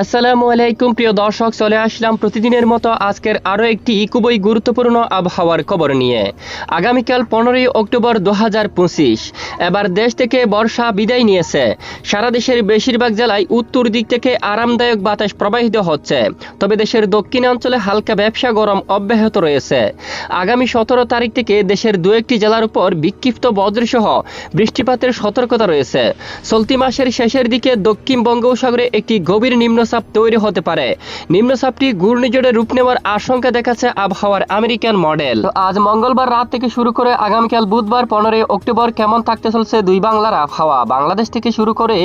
আসসালামু আলাইকুম, প্রিয় দর্শক, চলে আসলাম প্রতিদিনের মতো আজকের আরও একটি খুবই গুরুত্বপূর্ণ আবহাওয়ার খবর নিয়ে। আগামীকাল পনেরোই অক্টোবর দু হাজার পঁচিশ। এবার দেশ থেকে বর্ষা বিদায় নিয়েছে। সারা দেশের বেশিরভাগ জেলায় উত্তর দিক থেকে আরামদায়ক বাতাস প্রবাহিত হচ্ছে। তবে দেশের দক্ষিণাঞ্চলে হালকা ব্যবসা গরম অব্যাহত রয়েছে। আগামী সতেরো তারিখ থেকে দেশের দু একটি জেলার উপর বিক্ষিপ্ত বজ্রসহ বৃষ্টিপাতের সতর্কতা রয়েছে। চলতি মাসের শেষের দিকে দক্ষিণ বঙ্গোপসাগরে একটি গভীর নিম্নচাপ তৈরি হতে পারে। নিম্নচাপটি ঘূর্ণিঝড়ে রূপ নেওয়ার আশঙ্কা দেখাচ্ছে আবহাওয়ার আমেরিকান মডেল। আজ মঙ্গলবার রাত থেকে শুরু করে আগামীকাল বুধবার পনেরোই অক্টোবর কেমন থাকতে চলছে দুই বাংলার আবহাওয়া? বাংলাদেশ থেকে শুরু করে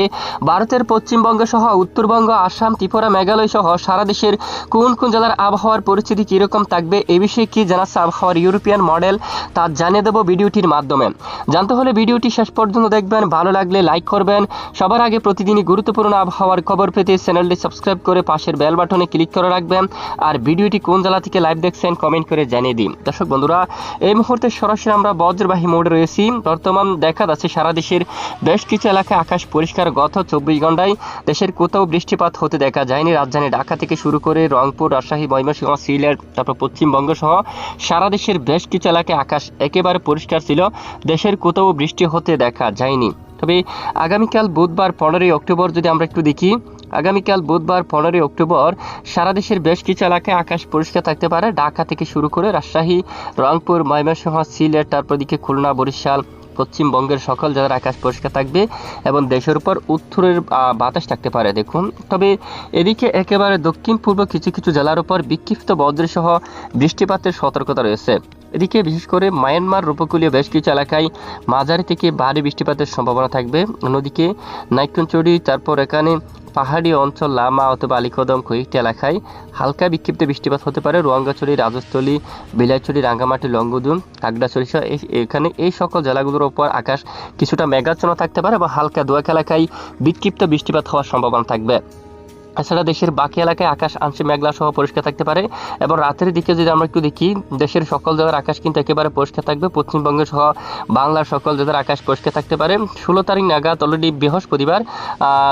ভারতের পশ্চিমবঙ্গ সহ উত্তরবঙ্গ, আসাম, ত্রিপুরা মেঘালয় সহ সারা দেশের কোন কোন জেলার আবহাওয়ার পরিস্থিতি কীরকম থাকবে এ বিষয়ে কি জানাচ্ছে আবহাওয়ার ইউরোপিয়ান মডেল, তা জানিয়ে দেবো ভিডিওটির মাধ্যমে। জানতে হলে ভিডিওটি শেষ পর্যন্ত দেখবেন, ভালো লাগলে লাইক করবেন। সবার আগে প্রতিদিনই গুরুত্বপূর্ণ আবহাওয়ার খবর পেতে চ্যানেলটি সাবস্ক্রাইব করে পাশের বেল বাটনে ক্লিক করে রাখবেন। আর ভিডিওটি কোন জেলা থেকে লাইভ দেখছেন কমেন্ট করে জানিয়ে দিন। দর্শক বন্ধুরা, এই মুহূর্তে সরাসরি আমরা বজ্রবাহী মোডে রয়েছি। বর্তমান দেখা যাচ্ছে সারা দেশের বেশ কিছু এলাকায় আকাশ পরিষ্কার, গত চব্বিশ ঘন্টায় দেশের কোথাও বৃষ্টিপাত হতে দেখা যায়নি। রাজধানী ঢাকা থেকে শুরু করে রংপুর, রাজশাহী, ময়মনসিংহ, সিলেট, তারপর পশ্চিমবঙ্গ সহ সারা দেশের বেশ কিছু এলাকায় আকাশ একেবারে পরিষ্কার ছিল। দেশের কোথাও বৃষ্টি হতে দেখা যায়নি। তবে আগামীকাল বুধবার পনেরোই অক্টোবর যদি আমরা একটু দেখি, আগামীকাল বুধবার পনেরোই অক্টোবর সারা দেশের বেশ কিছু এলাকায় আকাশ পরিষ্কার থাকতে পারে। ঢাকা থেকে শুরু করে রাজশাহী, রংপুর, ময়মনসিংহ, সিলেট, তারপর দিকে খুলনা, বরিশাল পশ্চিমবঙ্গের সকল জায়গার আকাশ পরিষ্কার থাকবে এবং দেশের উপর উত্তরের বাতাস থাকতে পারে, দেখুন। তবে এদিকে একেবারে দক্ষিণ পূর্ব কিছু কিছু জেলার উপর বিক্ষিপ্ত বজ্রসহ বৃষ্টিপাতের সতর্কতা রয়েছে। এদিকে বিশেষ করে মায়ানমার উপকূলীয় বেশ কিছু এলাকায় মাঝারি থেকে ভারী বৃষ্টিপাতের সম্ভাবনা থাকবে। অন্যদিকে নাইকুঞ্চড়ি তারপর এখানে পাহাড়ি অঞ্চল লামা অথবা আলিকদম কয়েকটি এলাকায় হালকা বিক্ষিপ্ত বৃষ্টিপাত হতে পারে রোয়াঙ্গাছড়ি, রাজস্থলী, বিলাইছড়ি, রাঙ্গামাটি লঙ্গদুম কাকড়াছড়ি সহ এখানে এই সকল জেলাগুলোর ওপর আকাশ কিছুটা মেঘাচ্ছন্ন থাকতে পারে বা হালকা দোয়াক এলাকায় বিক্ষিপ্ত বৃষ্টিপাত হওয়ার সম্ভাবনা থাকবে। এছাড়া দেশের বাকি এলাকায় আকাশ আংশিক মেঘলা সহ পরিষ্কার থাকতে পারে এবং রাতের দিকে যদি আমরা একটু দেখি, দেশের সকল জায়গার আকাশ কিন্তু একেবারে পরিষ্কার থাকবে। পশ্চিমবঙ্গ সহ বাংলার সকল জায়গার আকাশ পরিষ্কার থাকতে পারে। ষোলো তারিখ নাগাদ অলরেডি বৃহস্পতিবার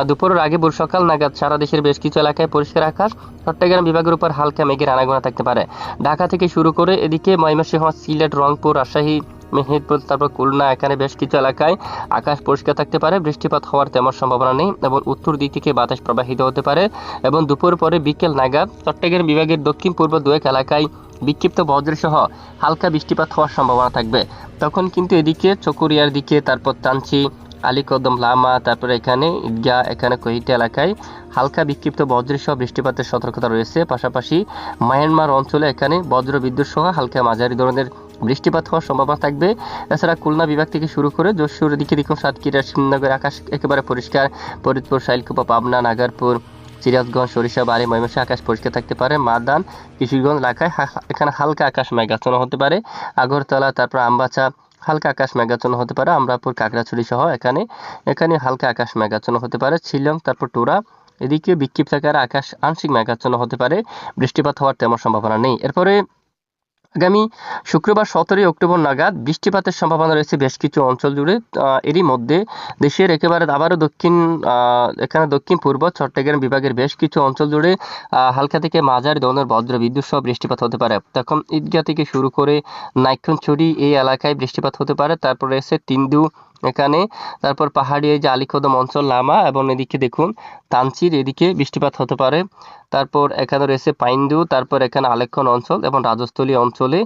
দুপুরের আগে ভোর সকাল নাগাদ সারা দেশের বেশ কিছু এলাকায় পরিষ্কার আকাশ। চট্টগ্রাম বিভাগের উপর হালকা মেঘের আনাগোনা থাকতে পারে। ঢাকা থেকে শুরু করে এদিকে ময়মনসিংহ, সিলেট, রংপুর, রাজশাহী মেহেরপুর, তারপর খুলনা, এখানে বেশ কিছু এলাকায় আকাশ পরিষ্কার থাকতে পারে, বৃষ্টিপাত হওয়ার তেমন সম্ভাবনা নেই এবং উত্তর দিক থেকে বাতাস প্রবাহিত হতে পারে এবং দুপুর পরে বিকেল নাগাদ চট্টগ্রাম বিভাগের দক্ষিণ পূর্ব দুয়েক এলাকায় বিক্ষিপ্ত বজ্রসহ হালকা বৃষ্টিপাত হওয়ার সম্ভাবনা থাকবে। তখন কিন্তু এদিকে চকরিয়ার দিকে, তারপর তানচি, আলীকদম লামা, তারপরে এখানে ঈদগাহ, এখানে কয়েকটি এলাকায় হালকা বিক্ষিপ্ত বজ্রসহ বৃষ্টিপাতের সতর্কতা রয়েছে। পাশাপাশি মায়ানমার অঞ্চলে এখানে বজ্র বিদ্যুৎ সহ হালকা মাঝারি ধরনের বৃষ্টিপাত হওয়ার সম্ভাবনা থাকবে। এছাড়া খুলনা বিভাগ থেকে শুরু করে যশোর দিকে দেখুন সাতক্ষীরা শ্রীনগর আকাশ একেবারে পরিষ্কার। ফরিদপুর, শাইলকুপা, পাবনা, নাগারপুর, সিরাজগঞ্জ সরিষা বাড়ি ময়মনসিংহ আকাশ পরিষ্কার থাকতে পারে। মাদান, কিশোরগঞ্জ এলাকায় এখানে হালকা আকাশ মেঘাচ্ছন্ন হতে পারে। আগরতলা, তারপর আমবাচা, হালকা আকাশ মেঘাচ্ছন্ন হতে পারে। আমরাপুর, কাকড়াছড়ি সহ এখানে এখানে হালকা আকাশ মেঘাচ্ছন্ন হতে পারে। শিলং, তারপর টোরা, এদিকে বিক্ষিপ্ত আকাশ আংশিক মেঘাচ্ছন্ন হতে পারে। বৃষ্টিপাত হওয়ার তেমন সম্ভাবনা নেই। এরপরে আগামী শুক্রবার সতেরোই অক্টোবর নাগাদ বৃষ্টিপাতের সম্ভাবনা রয়েছে বেশ কিছু অঞ্চল জুড়ে। এরই মধ্যে দেশের একেবারে আবারও দক্ষিণ এখানে দক্ষিণ পূর্ব চট্টগ্রাম বিভাগের বেশ কিছু অঞ্চল জুড়ে হালকা থেকে মাঝারি ধরনের বজ্র বিদ্যুৎ সহ বৃষ্টিপাত হতে পারে। তখন ঈদগাহ থেকে শুরু করে নাইক্ষণছড়ি এই এলাকায় বৃষ্টিপাত হতে পারে। তারপরে রয়েছে তিন্দু এখানে। তারপর পাহাড়ি এই যে আলিকদম অঞ্চল, লামা এবং এদিকে দেখুন, তানচির এদিকে বৃষ্টিপাত হতে পারে। তারপর এখানে রয়েছে পাইন্দু, তারপর এখানে আলেক্ষণ অঞ্চল এবং রাজস্থলী অঞ্চলে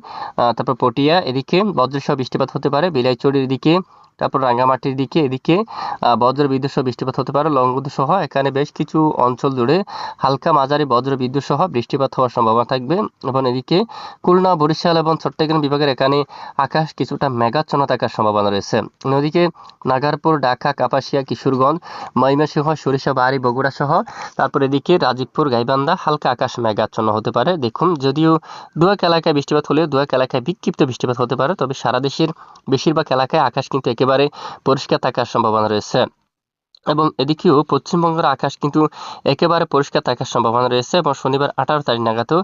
তারপর পটিয়া এদিকে বজ্রসহ বৃষ্টিপাত হতে পারে। বিলাইচড়ির দিকে তারপর রাঙ্গামাটির দিকে এদিকে আহ, বজ্র বিদ্যুৎ সহ বৃষ্টিপাত হতে পারে লংগুদু সহ এখানে বেশ কিছু অঞ্চল জুড়ে হালকা মাঝারি বজ্র বিদ্যুৎ সহ বৃষ্টিপাত হওয়ার সম্ভাবনা থাকবে। এবং এদিকে খুলনা বরিশাল এবং চট্টগ্রাম বিভাগের এখানে আকাশ কিছুটা মেঘাচ্ছন্ন থাকার সম্ভাবনা রয়েছে। অন্যদিকে নাগারপুর ঢাকা কাপাসিয়া কিশোরগঞ্জ ময়মনসিংহ সরিষা বাড়ি বগুড়া সহ তারপর এদিকে রাজীবপুর গাইবান্ধা হালকা আকাশ মেঘাচ্ছন্ন হতে পারে। দেখুন যদিও দুয়াক এলাকায় বৃষ্টিপাত হলেও দুয়াক এলাকায় বিক্ষিপ্ত বৃষ্টিপাত হতে পারে তবে সারা দেশের বেশিরভাগ এলাকায় আকাশ কিন্তু একেবারে পরিষ্কার থাকার সম্ভাবনা রয়েছে। এবং এদিকেও পশ্চিমবঙ্গের আকাশ কিন্তু একেবারে পরিষ্কার থাকার সম্ভাবনা রয়েছে এবং শনিবার আঠারো তারিখ নাগাদও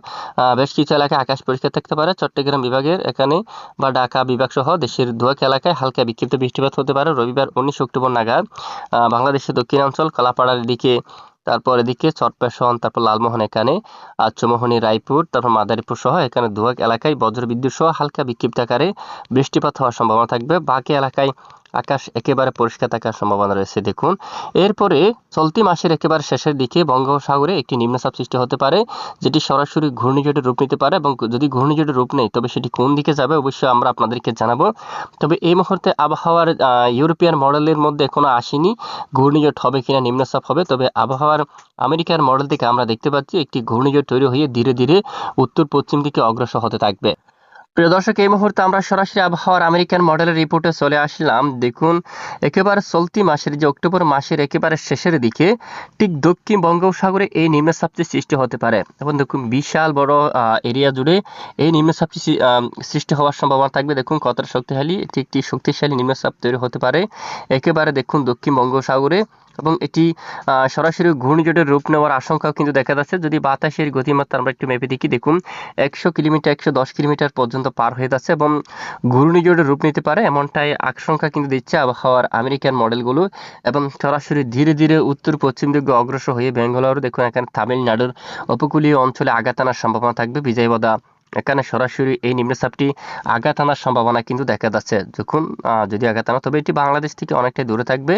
বেশ কিছু এলাকায় আকাশ পরিষ্কার থাকতে পারে। চট্টগ্রাম বিভাগের এখানে বা ঢাকা বিভাগ সহ দেশের দুয়াক এলাকায় হালকা বিক্ষিপ্ত বৃষ্টিপাত হতে পারে। রবিবার উনিশ অক্টোবর নাগাদ বাংলাদেশের দক্ষিণাঞ্চল, কলাপাড়ার দিকে তারপর এদিকে চটপেশন তারপর লালমোহন এখানে আর রায়পুর, তারপর মাদারীপুর সহ এখানে দুয়াক এলাকায় বজ্রবিদ্যুৎ সহ হালকা বিক্ষিপ্ত আকারে বৃষ্টিপাত হওয়ার সম্ভাবনা থাকবে। বাকি এলাকায় আকাশ একেবারে পরিষ্কার থাকার সম্ভাবনা রয়েছে, দেখুন। এরপরে চলতি মাসের একেবারে শেষের দিকে বঙ্গোপসাগরে একটি নিম্নচাপ সৃষ্টি হতে পারে, যেটি সরাসরি ঘূর্ণিঝড়ের রূপ নিতে পারে এবং যদি ঘূর্ণিঝড়ের রূপ নেই তবে সেটি কোন দিকে যাবে অবশ্যই আমরা আপনাদেরকে জানাব। তবে এই মুহূর্তে আবহাওয়ার ইউরোপিয়ান মডেলের মধ্যে এখনও আসেনি ঘূর্ণিঝড় হবে কিনা, নিম্নচাপ হবে। তবে আবহাওয়ার আমেরিকার মডেল থেকে আমরা দেখতে পাচ্ছি, একটি ঘূর্ণিঝড় তৈরি হয়ে ধীরে ধীরে উত্তর পশ্চিম দিকে অগ্রসর হতে থাকবে। প্রিয় দর্শক, এই মুহূর্তে আমরা সরাসরি আবহাওয়ার আমেরিকান মডেলের রিপোর্টে চলে আসলাম। দেখুন, একেবারে চলতি মাসের যে অক্টোবর মাসের একেবারে শেষের দিকে, ঠিক দক্ষিণ বঙ্গোপসাগরে এই নিম্নচাপটি সৃষ্টি হতে পারে। এবং দেখুন, বিশাল বড় এরিয়া জুড়ে এই নিম্নচাপটি সৃষ্টি হওয়ার সম্ভাবনা থাকবে। দেখুন, কতটা শক্তিশালী একটি শক্তিশালী নিম্নচাপ তৈরি হতে পারে। একেবারে দেখুন, দক্ষিণ বঙ্গোপসাগরে এবং এটি সরাসরি ঘূর্ণিঝড়ের রূপ নেওয়ার আশঙ্কাও কিন্তু দেখা যাচ্ছে। যদি বাতাসের গতিমাত্রা আমরা একটু মেপে দেখি, দেখুন, একশো কিলোমিটার, একশো দশ কিলোমিটার পর্যন্ত পার হয়ে যাচ্ছে এবং ঘূর্ণিঝড়ের রূপ নিতে পারে এমনটাই আশঙ্কা কিন্তু দিচ্ছে আবহাওয়ার আমেরিকান মডেলগুলো এবং সরাসরি ধীরে ধীরে উত্তর, পশ্চিম দিকে অগ্রসর হয়ে বেঙ্গালুরু, দেখুন, এখানে তামিলনাড়ুর উপকূলীয় অঞ্চলে আঘাত আনার সম্ভাবনা থাকবে। বিজয়বাদা এখানে সরাসরি এই নিম্নচাপটি আঘাত আনার সম্ভাবনা কিন্তু দেখা যাচ্ছে। যখন যদি আঘাত আনা তবে এটি বাংলাদেশ থেকে অনেকটাই দূরে থাকবে।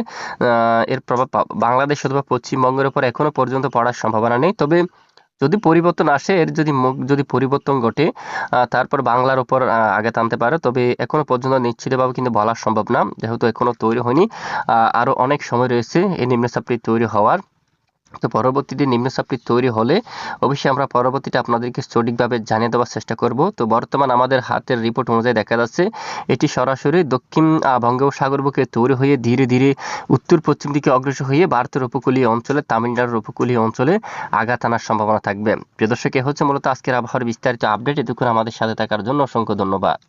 এর প্রভাব বাংলাদেশ অথবা পশ্চিমবঙ্গের উপর এখনও পর্যন্ত পড়ার সম্ভাবনা নেই। তবে যদি পরিবর্তন আসে এর যদি মুখ- যদি পরিবর্তন ঘটে তারপর বাংলার উপর আগে আনতে পারে তবে এখনও পর্যন্ত নিশ্চিতভাবে কিন্তু বলা সম্ভব না। যেহেতু এখনও তৈরি হয়নি আহ, আরও অনেক সময় রয়েছে এই নিম্নচাপটি তৈরি হওয়ার। তো পরবর্তীতে নিম্নচাপটি তৈরি হলে অবশ্যই আমরা পরবর্তীতে আপনাদেরকে সঠিকভাবে জানিয়ে দেওয়ার চেষ্টা করব। তো বর্তমান আমাদের হাতের রিপোর্ট অনুযায়ী দেখা যাচ্ছে, এটি সরাসরি দক্ষিণ বঙ্গোপসাগর বুকে তৈরি হয়ে ধীরে ধীরে উত্তর পশ্চিম দিকে অগ্রসর হয়ে ভারতের উপকূলীয় অঞ্চলে, তামিলনাড়ুর উপকূলীয় অঞ্চলে আঘাত আনার সম্ভাবনা থাকবে। প্রিয় দর্শক হচ্ছে মূলত আজকের আবহাওয়ার বিস্তারিত আপডেট এতক্ষণ আমাদের সাথে থাকার জন্য অসংখ্য ধন্যবাদ।